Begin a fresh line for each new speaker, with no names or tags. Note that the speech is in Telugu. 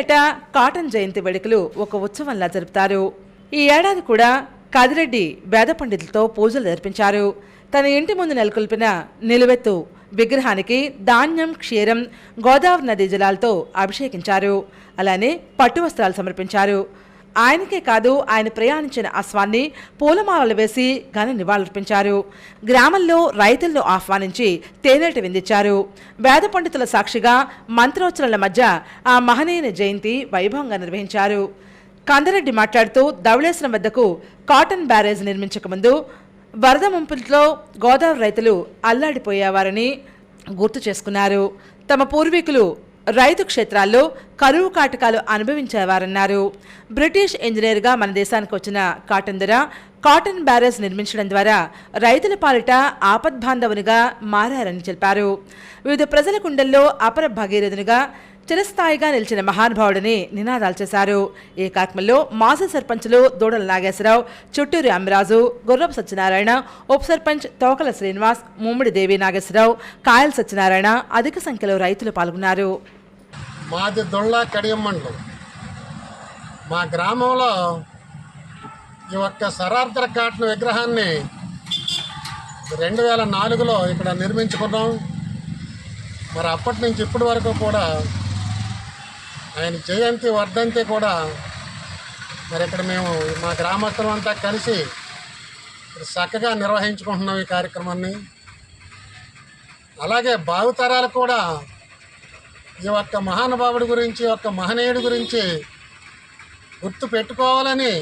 ఏటా కాటన్ జయంతి వేడుకలు ఒక ఉత్సవంలా జరుపుతారు. ఈ ఏడాది కూడా కదిరెడ్డి వేద పండితులతో పూజలు జరిపించారు. తన ఇంటి ముందు నెలకొల్పిన నిలువెత్తు విగ్రహానికి ధాన్యం క్షీరం గోదావరి నదీ జలాలతో అభిషేకించారు. అలానే పట్టు వస్త్రాలు సమర్పించారు. ఆయనకే కాదు ఆయన ప్రయాణించిన అశ్వాన్ని పూలమాలలు వేసి ఘన నివాళులర్పించారు. గ్రామంలో రైతులను ఆహ్వానించి తేనెట విందించారు. వేద పండితుల సాక్షిగా మంత్రోచ్చరణల మధ్య ఆ మహనీయుని జయంతి వైభవంగా నిర్వహించారు. కందరెడ్డి మాట్లాడుతూ ధవళేశ్వరం వద్దకు కాటన్ బ్యారేజ్ నిర్మించకముందు వరద ముంపులతో గోదావరి రైతులు అల్లాడిపోయేవారని గుర్తు చేసుకున్నారు. తమ పూర్వీకులు రైతు క్షేత్రాల్లో కరువు కాటకాలు అనుభవించేవారన్నారు. బ్రిటిష్ ఇంజనీర్గా మన దేశానికి వచ్చిన కాటందర కాటన్ బ్యారేజ్ నిర్మించడం ద్వారా రైతుల పాలిట ఆపద్బాంధవునిగా మారారని తెలిపారు. వివిధ ప్రజల కుండల్లో అపర భగీరథునిగా చిరస్థాయిగా నిలిచిన మహానుభావుడిని నినాదాలు చేశారు. ఈ కార్యక్రమంలో మాజీ సర్పంచులు దూడల నాగేశ్వరరావు చుట్టూరు అమ్మరాజు గుర్రపు సత్యనారాయణ ఉప సర్పంచ్ తోకల శ్రీనివాస్ ముమ్మిడి దేవి నాగేశ్వరరావు కాయల సత్యనారాయణ అధిక సంఖ్యలో రైతులు పాల్గొన్నారు.
మాది దొళ్ళ కడియం మా గ్రామంలో ఈ ఒక్క సరార్థర కాటన్ విగ్రహాన్ని రెండు వేల నాలుగులో ఇక్కడ నిర్మించుకున్నాం. మరి అప్పటి నుంచి ఇప్పటి వరకు కూడా ఆయన జయంతి వర్ధంతి కూడా మరి ఇక్కడ మేము మా గ్రామస్తులం అంతా కలిసి చక్కగా నిర్వహించుకుంటున్నాం ఈ కార్యక్రమాన్ని. అలాగే భావితరాలు కూడా ఈ ఒక్క మహానుభావుడి గురించి ఒక మహనీయుడి గురించి గుర్తు పెట్టుకోవాలని